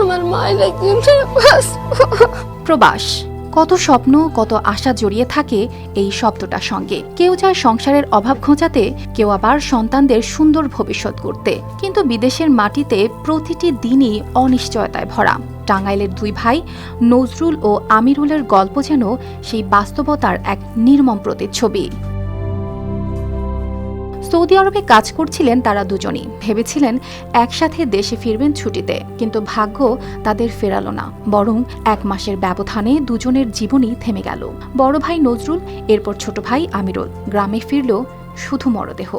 আমার মায়েরা কিনতে প্রবাস, কত স্বপ্ন, কত আশা জড়িয়ে থাকে এই শব্দটার সঙ্গে। কেউ চায় সংসারের অভাব ঘোচাতে, কেউ আবার সন্তানদের সুন্দর ভবিষ্যৎ করতে কিন্তু বিদেশের মাটিতে প্রতিটি দিনই অনিশ্চয়তায় ভরা। টাঙ্গাইলের দুই ভাই, নজরুল ও আমিরুলের গল্প যেন সেই বাস্তবতার এক নির্মম প্রতিচ্ছবি। সৌদি আরবে কাজ করছিলেন তারা দুজনই। ভেবেছিলেন একসাথে দেশে ফিরবেন ছুটিতে কিন্তু ভাগ্য তাদের ফেরালো না। বরং এক মাসের ব্যবধানে দুজনের জীবনই থেমে গেল। বড় ভাই নজরুল এরপর ছোট ভাই আমিরুল। গ্রামে ফিরল শুধু মরদেহ।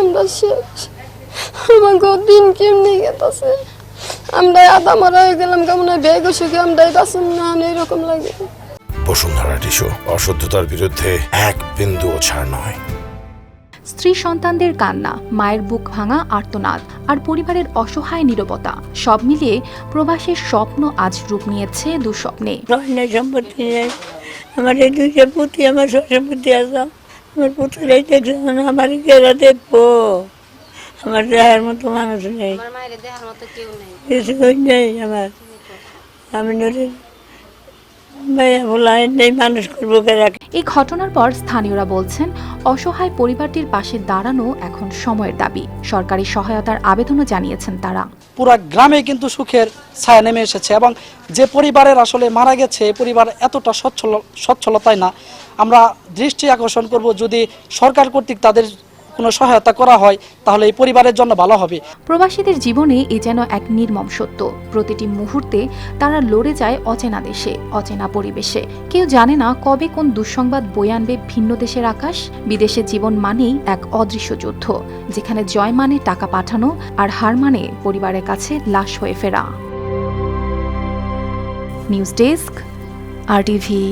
আমরা শেষ। আমাকে দিন কেমনি গেতাছে? আমরা আদা মারা হয়ে গেলাম কেমন ব্যাগ সুখে আমরা বাসন না এরকম লাগে। বসুন্ধরা টিস্যু অশুদ্ধতার বিরুদ্ধে এক বিন্দুও ছাড় নয়। স্ত্রী সন্তানদের কান্না মায়ের বুক ভাঙা আর্তনাদ আর পরিবারের অসহায় নীরবতা সব মিলিয়ে প্রবাসের স্বপ্ন আজ রূপ নিয়েছে দুঃস্বপ্নে। সম্পত্তি নেই। আমার এই দুইটা পুঁতি আমার শ্বশুর পুঁতি আছে। আমার পুতুরাই দেখছে না আমার কেরা দেখব। আমার দেহের মতো মানুষ নেই। কিছু নেই। আমার। আমি নদীর ভাইয়া বলাই নেই মানুষ করব কেরা এই ঘটনার পর স্থানীয়রা বলছেন অসহায় পরিবারটির পাশে দাঁড়ানো এখন সময়ের দাবি। সরকারি সহায়তার আবেদনও জানিয়েছেন তারা। পুরা গ্রামে কিন্তু সুখের ছায়া নেমে এসেছে এবং যে পরিবারের আসলে মারা গেছে পরিবার এতটা সচ্ছল সচ্ছলতায় না। আমরা দৃষ্টি আকর্ষণ করব যদি সরকার কর্তৃক তাদের কোনো সহায়তা করা হয়, তাহলে এই পরিবারের জন্য ভালো হবে। প্রবাসীদের জীবনে এ যেন এক নির্মম সত্য। প্রতিটি মুহূর্তে তারা লড়ে যায় অচেনা দেশে, অচেনা পরিবেশে। কেউ জানে না কবে কোন দুঃসংবাদ বয়ে আনবে ভিন্ন দেশের আকাশ। বিদেশে জীবন মানেই এক অদৃশ্য যুদ্ধ, যেখানে জয় মানে টাকা পাঠানো আর হার মানে পরিবারের কাছে লাশ হয়ে ফেরা। নিউজ ডেস্ক, আর টিভি